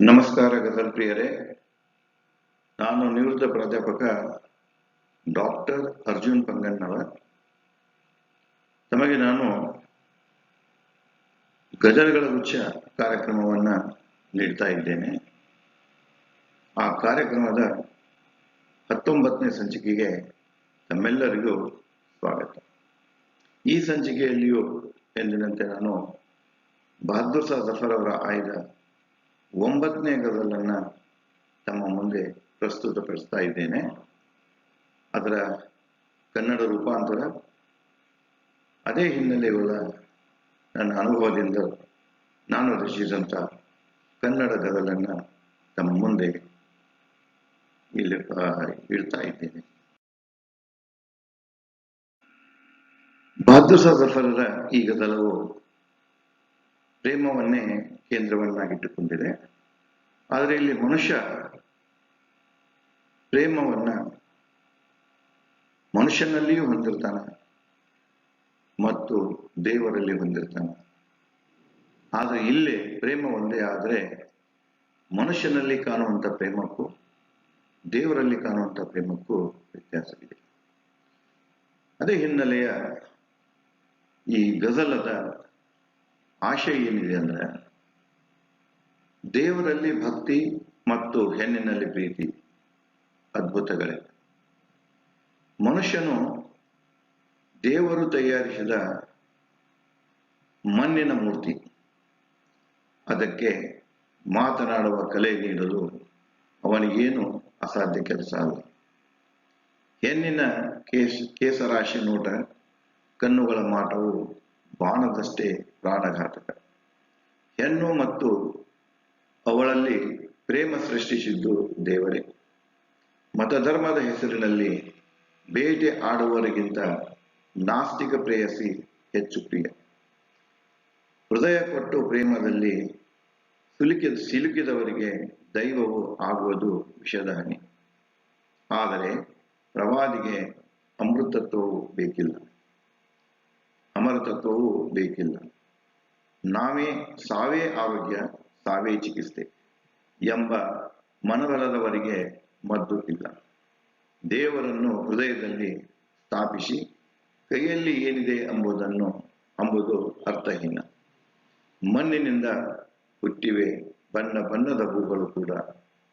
ನಮಸ್ಕಾರ ಗಜಲ್ ಪ್ರಿಯರೇ. ನಾನು ನಿವೃತ್ತ ಪ್ರಾಧ್ಯಾಪಕ ಡಾಕ್ಟರ್ ಅರ್ಜುನ್ ಪಂಗನ್ನವರ್ ತಮಗೆ ನಾನು ಗಜಲ್ಗಳ ಗುಚ್ಛ ಕಾರ್ಯಕ್ರಮವನ್ನ ನೀಡ್ತಾ ಇದ್ದೇನೆ. ಆ ಕಾರ್ಯಕ್ರಮದ ಹತ್ತೊಂಬತ್ತನೇ ಸಂಚಿಕೆಗೆ ತಮ್ಮೆಲ್ಲರಿಗೂ ಸ್ವಾಗತ. ಈ ಸಂಚಿಕೆಯಲ್ಲಿಯೂ ಎಂದಿನಂತೆ ನಾನು ಬಹದ್ದೂರ್ ಶಾ ಜಫರ್ ಅವರ ಆಯ್ದ ಒಂಬತ್ತನೇ ಗಜಲನ್ನ ತಮ್ಮ ಮುಂದೆ ಪ್ರಸ್ತುತಪಡಿಸ್ತಾ ಇದ್ದೇನೆ. ಅದರ ಕನ್ನಡ ರೂಪಾಂತರ ಅದೇ ಹಿನ್ನೆಲೆಯುಳ್ಳ ನನ್ನ ಅನುಭವದಿಂದ ನಾನು ರಚಿಸಿದಂಥ ಕನ್ನಡ ಗದಲನ್ನು ತಮ್ಮ ಮುಂದೆ ಇಲ್ಲಿ ಇಡ್ತಾ ಇದ್ದೇನೆ. ಶಾ ಜಫರರ ಈ ಗದಲವು ಪ್ರೇಮವನ್ನೇ ಕೇಂದ್ರವನ್ನಾಗಿಟ್ಟುಕೊಂಡಿದೆ. ಆದರೆ ಇಲ್ಲಿ ಮನುಷ್ಯ ಪ್ರೇಮವನ್ನ ಮನುಷ್ಯನಲ್ಲಿಯೂ ಹೊಂದಿರ್ತಾನೆ ಮತ್ತು ದೇವರಲ್ಲಿ ಹೊಂದಿರ್ತಾನೆ. ಆದರೆ ಇಲ್ಲಿ ಪ್ರೇಮ ಒಂದೇ ಆದರೆ ಮನುಷ್ಯನಲ್ಲಿ ಕಾಣುವಂಥ ಪ್ರೇಮಕ್ಕೂ ದೇವರಲ್ಲಿ ಕಾಣುವಂಥ ಪ್ರೇಮಕ್ಕೂ ವ್ಯತ್ಯಾಸವಿದೆ. ಅದೇ ಹಿನ್ನೆಲೆಯ ಈ ಗಜಲದ ಆಶಯ ಏನಿದೆ ಅಂದ್ರೆ ದೇವರಲ್ಲಿ ಭಕ್ತಿ ಮತ್ತು ಹೆಣ್ಣಿನಲ್ಲಿ ಪ್ರೀತಿ. ಅದ್ಭುತಗಳೇ. ಮನುಷ್ಯನು ದೇವರು ತಯಾರಿಸಿದ ಮಣ್ಣಿನ ಮೂರ್ತಿ. ಅದಕ್ಕೆ ಮಾತನಾಡುವ ಕಲೆ ನೀಡಲು ಅವನಿಗೇನು ಅಸಾಧ್ಯ ಕೆಲಸ ಅಲ್ಲ. ಹೆಣ್ಣಿನ ಕೇಸ, ಕೇಸರಾಶಿ ನೋಟ, ಕಣ್ಣುಗಳ ಮಾಟವು ಬಾಣದಷ್ಟೇ ಪ್ರಾಣಘಾತಕ. ಹೆಣ್ಣು ಮತ್ತು ಅವಳಲ್ಲಿ ಪ್ರೇಮ ಸೃಷ್ಟಿಸಿದ್ದು ದೇವರೇ. ಮತಧರ್ಮದ ಹೆಸರಿನಲ್ಲಿ ಬೇಟೆ ಆಡುವವರಿಗಿಂತ ನಾಸ್ತಿಕ ಪ್ರೇಯಸಿ ಹೆಚ್ಚು ಪ್ರಿಯ. ಹೃದಯ ಕೊಟ್ಟು ಪ್ರೇಮದಲ್ಲಿ ಸಿಲುಕಿ, ಸಿಲುಕಿದವರಿಗೆ ದೈವವು ಆಗುವುದು ವಿಷದ ಆದರೆ ಪ್ರವಾದಿಗೆ ಅಮೃತತ್ವವು ಬೇಕಿಲ್ಲ. ಅಮರತತ್ವವು ಬೇಕಿಲ್ಲ. ನಾವೇ, ಸಾವೇ ಆರೋಗ್ಯ ಸಾವೇ ಚಿಕಿತ್ಸೆ ಎಂಬ ಮನವಲದವರಿಗೆ ಮದ್ದು ಇಲ್ಲ. ದೇವರನ್ನು ಹೃದಯದಲ್ಲಿ ಸ್ಥಾಪಿಸಿ ಕೈಯಲ್ಲಿ ಏನಿದೆ ಎಂಬುದನ್ನು ಅಂಬುದು ಅರ್ಥಹೀನ. ಮಣ್ಣಿನಿಂದ ಹುಟ್ಟಿವೆ ಬಣ್ಣ ಬಣ್ಣದ ಹೂಗಳು ಕೂಡ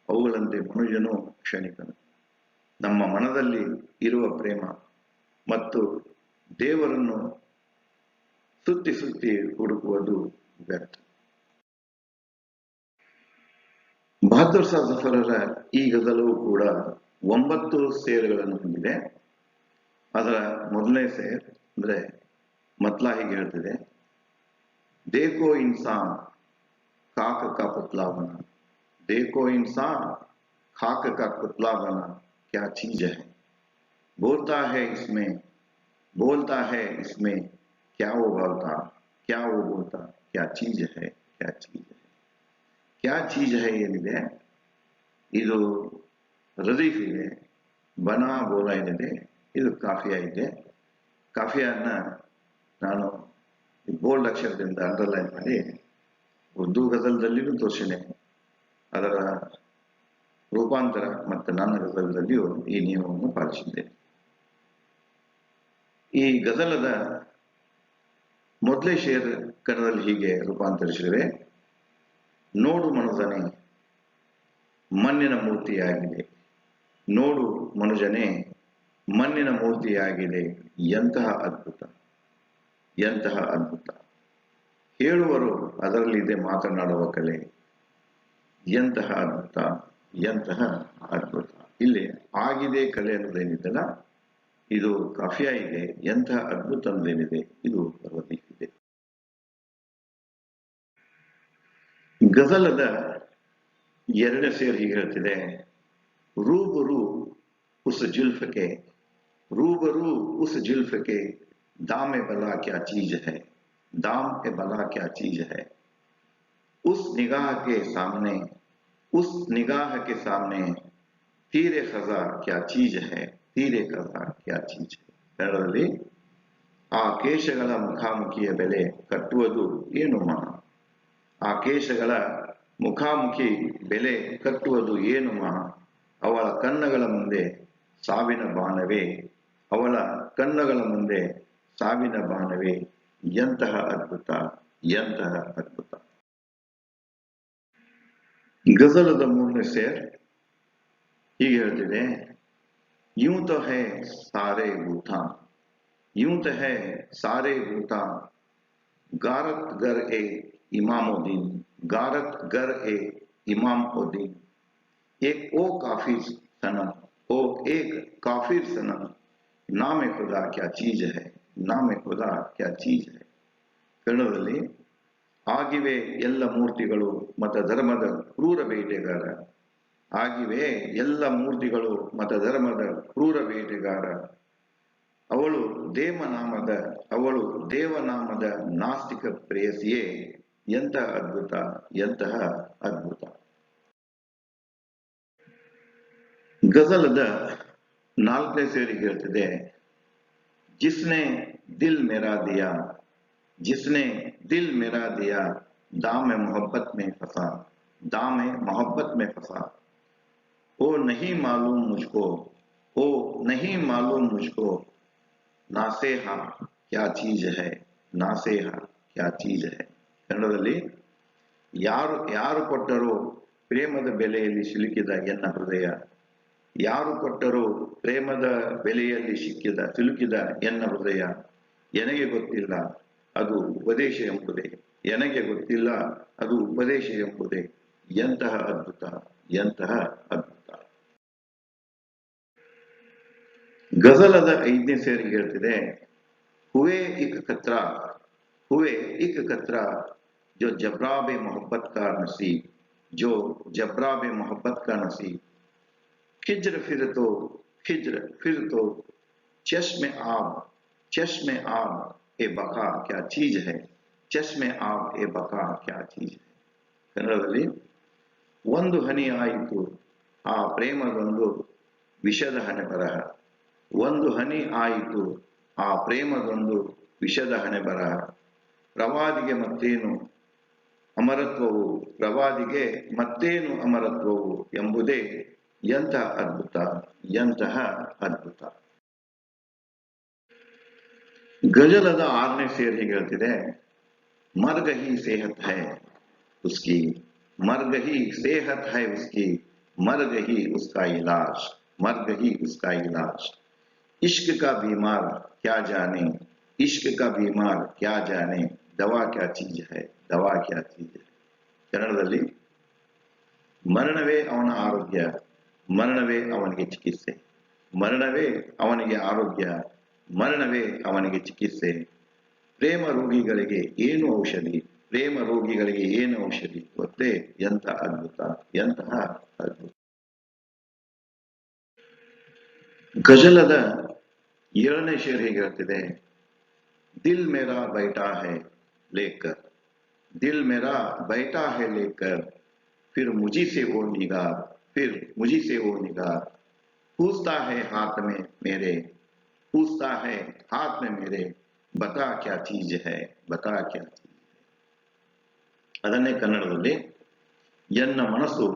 ಅವುಗಳಂತೆ ಮನುಜನು ಕ್ಷಣಿಕನು. ನಮ್ಮ ಮನದಲ್ಲಿ ಇರುವ ಪ್ರೇಮ ಮತ್ತು ದೇವರನ್ನು ಸುತ್ತಿ ಸುತ್ತಿ ಹುಡುಕುವುದು ವ್ಯರ್ಥ. ಬಹದ್ದೂರ್ ಶಾ ಜಫರರ ಈ ಗಜಲವು ಕೂಡ ಒಂಬತ್ತು ಸೇರುಗಳನ್ನು ಹೊಂದಿದೆ ಅದರ ಮೊದಲನೇ ಸೇರ್ ಅಂದ್ರೆ ಮತ್ಲಾ ಹೀಗೆ ಹೇಳ್ತಿದೆ ದೇಖೋ ಇನ್ಸಾನ್ खाक का पुतला बना देखो इंसान खाक का पुतला बना क्या चीज है बोलता है इसमें बोलता है इसमें क्या वो बोलता क्या वो बोलता क्या चीज है क्या चीज है क्या ಚೀಜ್ है ಏನಿದೆ ಇದು ರದೀಫ್ ಇದೆ ಬನಾ ಬೋಲ ಇದೆ, ಇದು ಕಾಫಿಯಾ ಇದೆ. ಕಾಫಿಯಾನ ನಾನು ಬೋಲ್ಡ್ ಅಕ್ಷರದಿಂದ ಅಂಡರ್ಲೈನ್ ಮಾಡಿ ಉರ್ದು ಗಜಲ್ದಲ್ಲಿಯೂ ತೋರಿಸಿದೆ. ಅದರ ರೂಪಾಂತರ ಮತ್ತು ನನ್ನ ಗಜಲ್ದಲ್ಲಿಯೂ ಈ ನಿಯಮವನ್ನು ಪಾಲಿಸಿದೆ ಈ ಗಜಲದ ಮೊದಲೇ ಶೇರ್ ಕನ್ನಡದಲ್ಲಿ ಹೀಗೆ ರೂಪಾಂತರಿಸಿದರೆ ನೋಡು ಮನುಜನೇ ಮಣ್ಣಿನ ಮೂರ್ತಿಯಾಗಿದೆ. ನೋಡು ಮನುಜನೇ, ಮಣ್ಣಿನ ಮೂರ್ತಿಯಾಗಿದೆ. ಎಂತಹ ಅದ್ಭುತ ಎಂತಹ ಅದ್ಭುತ. ಹೇಳುವರು ಅದರಲ್ಲಿದೆ ಮಾತನಾಡುವ ಕಲೆ. ಎಂತಹ ಅದ್ಭುತ ಎಂತಹ ಅದ್ಭುತ. ಇಲ್ಲಿ ಆಗಿದೆ ಕಲೆ ಅನ್ನೋದೇನಿದೆಲ್ಲ ಇದು ಕಾಫಿಯ ಇದೆ, ಎಂತಹ ಅದ್ಭುತ ಅನ್ನೋದೇನಿದೆ, ಇದು ಇದೆ. ಗಜಲದ ಎರಡನೇ ಸೇರ್ ಹೀಗೆ ಹೇಳ್ತಿದೆ ರೂಬರು ಉಸ್ ಜುಲ್ಫಕೆ ರೂಬರು ಉಸ್ ಜುಲ್ಫಕೆ दाम बला क्या चीज है दाम के बला क्या चीज है उस निगाह के सामने उस निगाह के सामने तीरे खजा क्या चीज है ತೀರೆ ಖಜಾ ಕ್ಯಾ ಚೀಜ್ है ಕನ್ನಡದಲ್ಲಿ ಆ ಕೇಶಗಳ ಮುಖಾಮುಖಿಯ ಬೆಲೆ ಕಟ್ಟುವುದು ಏನು ಮಾ ಆ ಕೇಶಗಳ ಮುಖಾಮುಖಿ ಬೆಲೆ ಕಟ್ಟುವುದು ಏನು ಮಹಾ ಅವಳ ಕಣ್ಣಗಳ ಮುಂದೆ ಸಾವಿನ ಬಾಣವೇ ಅವಳ ಕಣ್ಣುಗಳ ಮುಂದೆ ಸಾವಿನ ಬಾಣವೇ ಎಂತಹ ಅದ್ಭುತ ಎಂತಹ ಅದ್ಭುತ ಗಜಲದ ಮೂರನೇ ಸೇರ್ ಹೀಗೆ ಹೇಳ್ತಿದೆ यूं तो है सारे बूथा यूं तो है सारे बूथा गारत गर ए इमामुद्दीन गारत गर ए इमामुद्दीन एक ओ काफिर सनम ओ एक काफिर सनम नाम खुदा क्या चीज है नाम खुदा क्या चीज है ಕನ್ನಡದಲ್ಲಿ ಆಗಿವೆ ಎಲ್ಲ ಮೂರ್ತಿಗಳು ಮತ ಧರ್ಮದ ಕ್ರೂರ ಬೇಟೆಗಾರ ಆಗಿವೆ ಎಲ್ಲ ಮೂರ್ತಿಗಳು ಮತ ಧರ್ಮದ ಕ್ರೂರ ಬೇಟೆಗಾರ ಅವಳು ದೇವನಾಮದ ಅವಳು ದೇವನಾಮದ ನಾಸ್ತಿಕ ಪ್ರೇಯಸಿಯೇ ಎಂತಹ ಅದ್ಭುತ ಎಂತಹ ಅದ್ಭುತ ಗಜಲದ ನಾಲ್ಕನೇ ಸೇರಿಗೆ ಹೇಳ್ತಿದೆ ಜಿಸ್ನೆ ದಿಲ್ ಮೇರಾ ದಿಯಾ जिसने दिल मेरा दिया दाम मोहब्बत में फंसा दाम मोहब्बत में फंसा वो नहीं मालूम मुझको वो नहीं मालूम मुझको नासेहा क्या चीज है नासेहा क्या ಚೀಜ್ है ಕನ್ನಡದಲ್ಲಿ ಯಾರು ಯಾರು ಕೊಟ್ಟರು ಪ್ರೇಮದ ಬೆಲೆಯಲ್ಲಿ ಸಿಲುಕಿದ ಎನ್ನ ಹೃದಯ? ಯಾರು ಕೊಟ್ಟರು ಪ್ರೇಮದ ಬೆಲೆಯಲ್ಲಿ ಸಿಕ್ಕಿದ, ಸಿಲುಕಿದ ಎನ್ನ ಹೃದಯ? ಎನಗೆ ಗೊತ್ತಿಲ್ಲ, ಅದು ಉಪದೇಶ ಎಂಬುದೇ. ನನಗೆ ಗೊತ್ತಿಲ್ಲ, ಅದು ಉಪದೇಶ ಎಂಬುದೇ. ಎಂತಹ ಅದ್ಭುತ ಎಂತಹ ಅದ್ಭುತ. ಗಜಲದ ಐದನೇ ಸೇರಿಗೆ ಹೇಳ್ತಿದೆ, ಹುವೆ ಇಕ ಕತ್ರ ಹುವೆ ಇಕ್ ಕತ್ರ जो जबराब मोहब्बत का नसीब जो जबराब मोहब्बत का नसीब खिज्र फिर तो खिज्र फिर तो चश्म आब चश्म आब ए बका क्या चीज है ಚಷ್ಮೆ ಆಬ್ ಎ ಬಕಾ ಕ್ಯಾ ಚೀಜ್ ಕನ್ನಡದಲ್ಲಿ ಒಂದು ಹನಿ ಆಯಿತು ಆ ಪ್ರೇಮದೊಂದು ವಿಷದ ಹಣೆ ಬರಹ ಒಂದು ಹನಿ ಆಯಿತು ಆ ಪ್ರೇಮದೊಂದು ವಿಷದ ಹಣೆ ಬರಹ ಪ್ರವಾದಿಗೆ ಮತ್ತೇನು ಅಮರತ್ವವು ಪ್ರವಾದಿಗೆ ಮತ್ತೇನು ಅಮರತ್ವವು ಎಂಬುದೇ ಎಂತಹ ಅದ್ಭುತ ಎಂತಹ ಅದ್ಭುತ ಗಜಲದ ಆರನೇ ಸೇರ್ ಹೀಗೆ ಹೇಳ್ತಿದೆ मर्ग ही सेहत है उसकी मर्ग ही सेहत है उसकी मर्ग ही उसका इलाज मर्ग ही उसका इलाज इश्क का बीमार क्या जाने इश्क का बीमार क्या जाने दवा क्या चीज है दवा क्या चीज है ಕನ್ನಡದಲ್ಲಿ ಮರಣವೇ ಅವನ ಆರೋಗ್ಯ ಮರಣವೇ ಅವನಿಗೆ ಚಿಕಿತ್ಸೆ ಮರಣವೇ ಅವನಿಗೆ ಆರೋಗ್ಯ ಮರಣವೇ ಅವನಿಗೆ ಚಿಕಿತ್ಸೆ ಪ್ರೇಮ ರೋಗಿಗಳಿಗೆ ಏನು ಔಷಧಿ ಪ್ರೇಮ ರೋಗಿಗಳಿಗೆ ಏನು ಔಷಧಿ ಗೊತ್ತೇ ಎಂತ ಅದ್ಭುತ ಎಂತಹ ಅದ್ಭುತ ಗಜಲದ ಏಳನೇ ಶೇರ್ ಹೇಗೆ ಹೇಳ್ತಿದೆ ದಿಲ್ ಮೇರಾ ಬೈಟಾ ಹೈ ಲೇಕರ್ ದಿಲ್ ಮೇರಾ ಬೈಟಾ ಹೈ ಲೇಕರ್ फिर मुझी से वो निगाह फिर मुझी से वो निगाह पूछता है हाथ में मेरे पूछता है हाथ में मेरे ಬತಾ ಕ್ಯಾ ಚೀಜ್ ಹೈ ಬತಾ ಕ್ಯಾ ಚೀಜ್ ಅದನ್ನೇ ಕನ್ನಡದಲ್ಲಿ ಎನ್ನ ಮನಸ್ಸು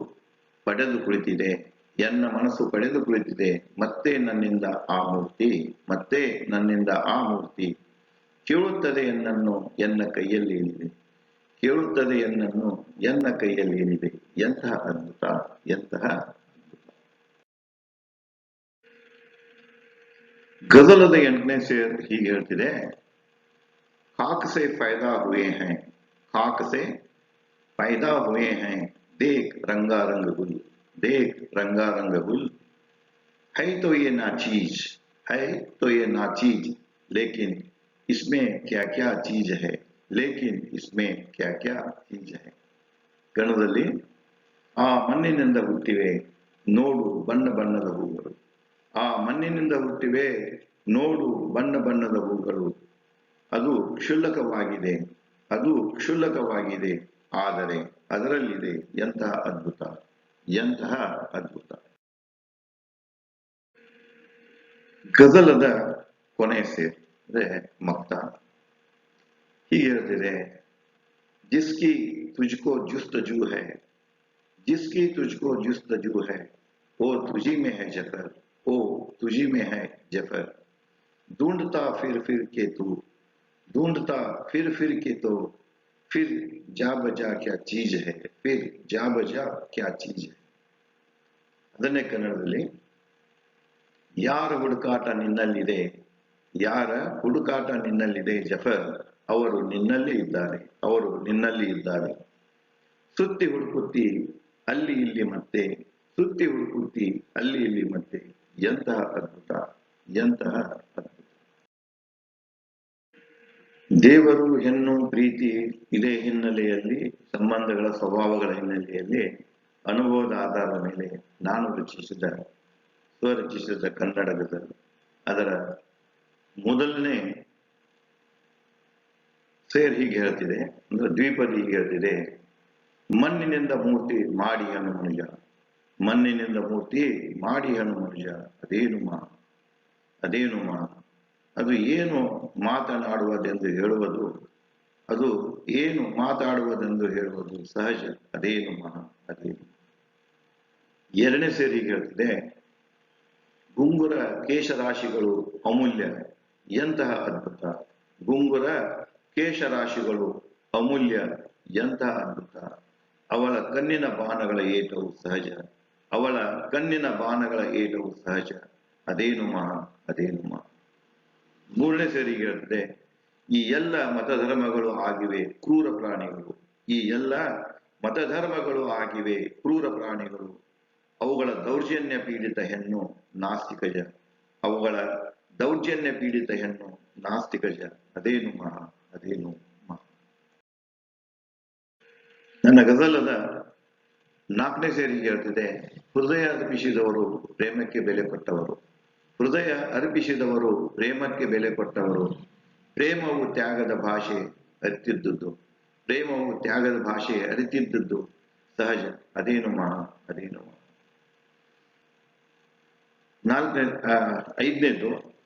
ಪಡೆದು ಕುಳಿತಿದೆ ಎನ್ನ ಮನಸ್ಸು ಪಡೆದು ಕುಳಿತಿದೆ ಮತ್ತೆ ನನ್ನಿಂದ ಆ ಮೂರ್ತಿ ಮತ್ತೆ ನನ್ನಿಂದ ಆ ಮೂರ್ತಿ ಕೇಳುತ್ತದೆ ಎನ್ನನ್ನು ಎನ್ನ ಕೈಯಲ್ಲಿ ಏನಿದೆ? ಕೇಳುತ್ತದೆ ಎನ್ನನ್ನು ಎನ್ನ ಕೈಯಲ್ಲಿ ಏನಿದೆ? ಎಂತಹ ಅದ್ಭುತ, ಎಂತಹ ಗಜಲದ ಎಂಟನೇ ಸೇರ್ ಹೀಗೆ ಹೇಳ್ತಿದೆ. ಕಾಕಸೆ ಫಾಯ್ದಾ ಹುಯೆ ಹೈ, ಕಾಕಸೆ ಫಾಯ್ದಾ ಹುಯೆ ಹೈ ದೇಖ್ ರಂಗಾರಂಗ ಗುಲ್ ದೇಖ್ ರಂಗಾರಂಗ ಗುಲ್ ಹೈ ತೋ ನಾ ಚೀಜ್, ಹೈ ತೋ ನಾ ಚೀಜ್, ಲೇಕಿನ್ इसमें क्या क्या चीज है लेकिन इसमें क्या क्या चीज है ಗಣದಲ್ಲಿ ಆ ಮಣ್ಣಿನಿಂದ ಹುಟ್ಟಿವೆ ನೋಡು ಬಣ್ಣ ಬಣ್ಣದ ಹೂಗಳು ಆ ಮಣ್ಣಿನಿಂದ ಹುಟ್ಟಿವೆ ನೋಡು ಬಣ್ಣ ಬಣ್ಣದ ಹೂಗಳು ಅದು ಕ್ಷುಲ್ಲಕವಾಗಿದೆ ಅದು ಕ್ಷುಲ್ಲಕವಾಗಿದೆ ಆದರೆ ಅದರಲ್ಲಿದೆ ಎಂತಹ ಅದ್ಭುತ ಎಂತಹ ಅದ್ಭುತ ಗಜಲದ ಕೊನೆ ಸೇರ್ ಅಂದ್ರೆ ಮಕ್ತ ಹೀಗೆ ಹೇಳ್ತಿದೆ ಜಿಸ್ಕಿ ತುಜ್ಕೋ ಜುಸ್ತಜು है जिसकी तुझको जुस्तजू है वो तुझी में है जफर ओ तुझी में है जफर ढूंढता फिर फिर के तू ढूंढता फिर फिर के तो फिर जा बजा क्या चीज है फिर जा बजा क्या चीज है ಅದನ್ನೇ ಕನ್ನಡದಲ್ಲಿ ಯಾರ ಹುಡುಕಾಟ ನಿನ್ನಲ್ಲಿದೆ ಯಾರ ಹುಡುಕಾಟ ನಿನ್ನಲ್ಲಿದೆ ಜಫರ್? ಅವರು ನಿನ್ನಲ್ಲಿ ಇದ್ದಾರೆ. ಅವರು ನಿನ್ನಲ್ಲಿ ಇದ್ದಾರೆ. ಸುತ್ತಿ ಹುಡುಕುತ್ತಿ, ಅಲ್ಲಿ ಇಲ್ಲಿ ಮತ್ತೆ. ಸುತ್ತಿ ಹುಡುಕುತ್ತಿ, ಅಲ್ಲಿ ಇಲ್ಲಿ ಮತ್ತೆ. ಎಂತಹ ಅದ್ಭುತ ಎಂತಹ ಅದ್ಭುತ. ದೇವರು ಹೆಣ್ಣು ಪ್ರೀತಿ ಇದೇ ಹಿನ್ನೆಲೆಯಲ್ಲಿ, ಸಂಬಂಧಗಳ ಸ್ವಭಾವಗಳ ಹಿನ್ನೆಲೆಯಲ್ಲಿ, ಅನುಭವದ ಆಧಾರದ ಮೇಲೆ ನಾನು ರಚಿಸಿದ, ಸ್ವರಚಿಸಿದ ಕನ್ನಡದ ಅದರ ಮೊದಲನೇ ಸೇರ್ ಹೀಗೆ ಹೇಳ್ತಿದೆ, ಅಂದ್ರೆ ದ್ವೀಪದ ಹೀಗೆ ಹೇಳ್ತಿದೆ, ಮಣ್ಣಿನಿಂದ ಮೂರ್ತಿ ಮಾಡಿ ಮನುಜ ಮಣ್ಣಿನಿಂದ ಮೂರ್ತಿ ಮಾಡಿ ಹಣ್ಣು ಮನುಜ ಅದೇನು ಮಾ? ಅದೇನು ಮಾ? ಅದು ಏನು ಮಾತನಾಡುವುದೆಂದು ಹೇಳುವುದು? ಅದು ಏನು ಮಾತಾಡುವುದೆಂದು ಹೇಳುವುದು ಸಹಜ? ಅದೇನು ಮಹಾ ಅದೇನು. ಎರಡನೇ ಸೇರಿ ಹೇಳ್ತಿದೆ, ಗುಂಗುರ ಕೇಶರಾಶಿಗಳು ಅಮೂಲ್ಯ. ಎಂತಹ ಅದ್ಭುತ ಗುಂಗುರ ಕೇಶರಾಶಿಗಳು ಅಮೂಲ್ಯ, ಎಂತಹ ಅದ್ಭುತ. ಅವಳ ಕಣ್ಣಿನ ಬಾಣಗಳ ಏಟವು ಸಹಜ. ಅವಳ ಕಣ್ಣಿನ ಬಾಣಗಳ ಏಟವು ಸಹಜ. ಅದೇನು ಮಾ ಅದೇನು ಮಾ. ಮೂರನೇ ಸರಿಗೆ ಈ ಎಲ್ಲ ಮತಧರ್ಮಗಳು ಆಗಿವೆ ಕ್ರೂರ ಪ್ರಾಣಿಗಳು. ಈ ಎಲ್ಲ ಮತಧರ್ಮಗಳು ಆಗಿವೆ ಕ್ರೂರ ಪ್ರಾಣಿಗಳು. ಅವುಗಳ ದೌರ್ಜನ್ಯ ಪೀಡಿತ ಹೆಣ್ಣು ನಾಸ್ತಿಕಜ ಅವುಗಳ ದೌರ್ಜನ್ಯ ಪೀಡಿತ ಹೆಣ್ಣು ನಾಸ್ತಿಕಜ ಅದೇನು ಮಹಾ ಅದೇನು ಮಹಾ. ನನ್ನ ಗಜಲದ ನಾಲ್ಕನೇ ಸೇರಿ ಹೇಳ್ತಿದೆ ಹೃದಯ ಅರ್ಪಿಸಿದವರು ಪ್ರೇಮಕ್ಕೆ ಬೆಲೆ ಕೊಟ್ಟವರು. ಹೃದಯ ಅರ್ಪಿಸಿದವರು ಪ್ರೇಮಕ್ಕೆ ಬೆಲೆ ಕೊಟ್ಟವರು. ಪ್ರೇಮವು ತ್ಯಾಗದ ಭಾಷೆ ಅರಿತಿದ್ದುದು. ಪ್ರೇಮವು ತ್ಯಾಗದ ಭಾಷೆ ಅರಿತಿದ್ದುದು. ಸಹಜ, ಅದೇನು ಮಹಾ, ಅದೇನು ನಾಲ್ಕನೇ ಐದನೇದು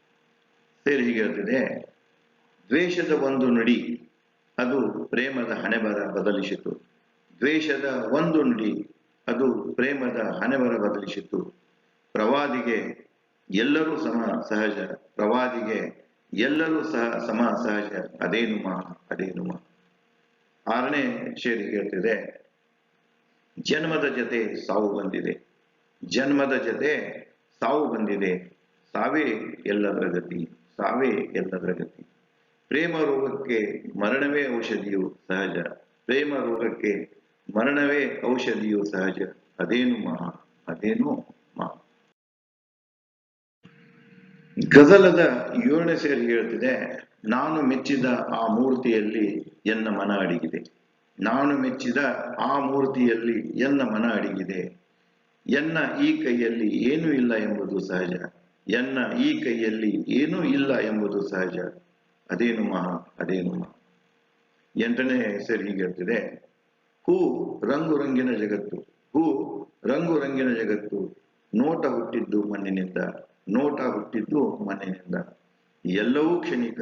ಸೇರಿ ಹೀಗೆ ಹೇಳ್ತಿದೆ ದ್ವೇಷದ ಒಂದು ನುಡಿ, ಅದು ಪ್ರೇಮದ ಹಣೆಬರ ಬದಲಿಸಿತು. ದ್ವೇಷದ ಒಂದು ನುಡಿ, ಅದು ಪ್ರೇಮದ ಹಣೆಬರ ಬದಲಿಸಿತು. ಪ್ರವಾದಿಗೆ ಎಲ್ಲರೂ ಸಮ ಸಹಜ, ಪ್ರವಾದಿಗೆ ಎಲ್ಲರೂ ಸಹ ಸಮ ಸಹಜ, ಅದೇನು ಮಾ ಅದೇನು ಮಾ. ಆರನೇ ಶೇರಿ ಹೇಳ್ತಿದೆ, ಜನ್ಮದ ಜೊತೆ ಸಾವು ಬಂದಿದೆ. ಜನ್ಮದ ಜೊತೆ ಸಾವು ಬಂದಿದೆ. ಸಾವೇ ಎಲ್ಲದರ ಗತಿ ಸಾವೇ ಎಲ್ಲದರ ಗತಿ ಪ್ರೇಮ ರೋಗಕ್ಕೆ ಮರಣವೇ ಔಷಧಿಯು ಸಹಜ. ಪ್ರೇಮ ರೋಗಕ್ಕೆ ಮರಣವೇ ಔಷಧಿಯು ಸಹಜ. ಅದೇನು ಮಹಾ? ಅದೇನು ಮಹಾ? ಗಜಲದ ಏಳನೇ ಸೇರಿ ಹೇಳ್ತಿದೆ, ನಾನು ಮೆಚ್ಚಿದ ಆ ಮೂರ್ತಿಯಲ್ಲಿ ಎನ್ನ ಮನ ಅಡಗಿದೆ. ನಾನು ಮೆಚ್ಚಿದ ಆ ಮೂರ್ತಿಯಲ್ಲಿ ಎನ್ನ ಮನ ಅಡಗಿದೆ. ಎನ್ನ ಈ ಕೈಯಲ್ಲಿ ಏನೂ ಇಲ್ಲ ಎಂಬುದು ಸಹಜ. ಎನ್ನ ಈ ಕೈಯಲ್ಲಿ ಏನೂ ಇಲ್ಲ ಎಂಬುದು ಸಹಜ. ಅದೇನು ಮಹಾ ಅದೇನು ಮಹಾ. ಎಂಟನೇ ಹೆಸರು ಹೀಗೆ ಹೇಳ್ತಿದೆ. ಹೂ ರಂಗು ರಂಗಿನ ಜಗತ್ತು, ಹೂ ರಂಗು ರಂಗಿನ ಜಗತ್ತು, ನೋಟ ಹುಟ್ಟಿದ್ದು ಮಣ್ಣಿನಿಂದ, ನೋಟ ಹುಟ್ಟಿದ್ದು ಮಣ್ಣಿನಿಂದ. ಎಲ್ಲವೂ ಕ್ಷಣಿಕ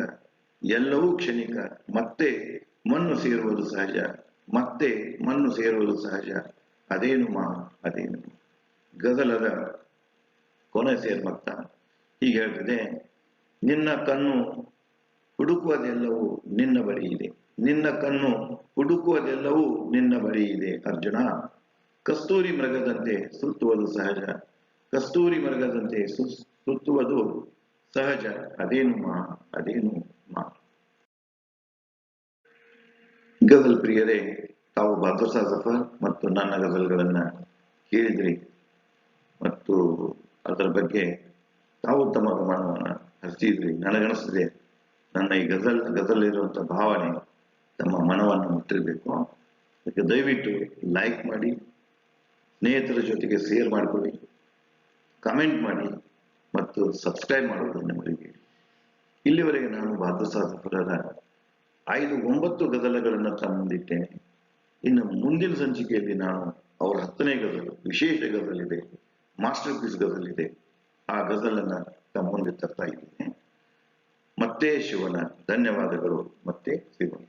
ಎಲ್ಲವೂ ಕ್ಷಣಿಕ. ಮತ್ತೆ ಮಣ್ಣು ಸೇರುವುದು ಸಹಜ, ಮತ್ತೆ ಮಣ್ಣು ಸೇರುವುದು ಸಹಜ. ಅದೇನು ಮಾ ಅದೇನು ಗಜಲದ ಕೊನೆ ಸೇರ್ಮತ್ತ ಹೀಗೆ ಹೇಳ್ತಿದೆ ನಿನ್ನ ಕಣ್ಣು ಹುಡುಕುವುದೆಲ್ಲವೂ ನಿನ್ನ ಬಳಿ ಇದೆ. ನಿನ್ನ ಕಣ್ಣು ಹುಡುಕುವುದೆಲ್ಲವೂ ನಿನ್ನ ಬಳಿ ಇದೆ, ಅರ್ಜುನ. ಕಸ್ತೂರಿ ಮೃಗದಂತೆ ಸುತ್ತುವುದು ಸಹಜ. ಕಸ್ತೂರಿ ಮೃಗದಂತೆ ಸುತ್ತುವುದು ಸಹಜ. ಅದೇನು ಮಾ ಅದೇನು ಮಾ. ಗಜಲ್ ಪ್ರಿಯರೇ, ತಾವು ಬಹದ್ದೂರ್ ಸಫರ್ ಮತ್ತು ನನ್ನ ಗಜಲ್ಗಳನ್ನ ಕೇಳಿದ್ರಿ. ಮತ್ತು ಅದರ ಬಗ್ಗೆ ತಾವು ತಮ್ಮ ಗಮನವನ್ನು ಹರಿಸಿದ್ರಿ ನನಗನಿಸ್ತದೆ ನನ್ನ ಈ ಗಜಲ್ ಗಜಲ್ ಇರುವಂತ ಭಾವನೆ ತಮ್ಮ ಮನವನ್ನು ಮುಟ್ಟಿರಬೇಕು. ಅದಕ್ಕೆ ದಯವಿಟ್ಟು ಲೈಕ್ ಮಾಡಿ, ಸ್ನೇಹಿತರ ಜೊತೆಗೆ ಶೇರ್ ಮಾಡಿಕೊಳ್ಳಿ ಕಮೆಂಟ್ ಮಾಡಿ ಮತ್ತು ಸಬ್ಸ್ಕ್ರೈಬ್ ಮಾಡೋದನ್ನು ಮರಿಬೇಡಿ ಇಲ್ಲಿವರೆಗೆ ನಾನು ಬಾದ್ರಸಾದಪುರದ ಐದು ಒಂಬತ್ತು ಗದಲಗಳನ್ನು ತಂದಿಟ್ಟೇನೆ. ಇನ್ನು ಮುಂದಿನ ಸಂಚಿಕೆಯಲ್ಲಿ ನಾನು ಅವರ ಹತ್ತನೇ ಗದಲು ವಿಶೇಷ ಗಜಲಿದೆ. ಮಾಸ್ಟರ್ ಪೀಸ್ ಇದೆ ಆ ಗಜಲನ್ನು ತಮ್ಮ ಮುಂದೆ ತರ್ತಾ ಇದ್ದೇನೆ. ಮತ್ತೆ ಶಿವನ ಧನ್ಯವಾದಗಳು. ಮತ್ತೆ ಸಿಗೋಣ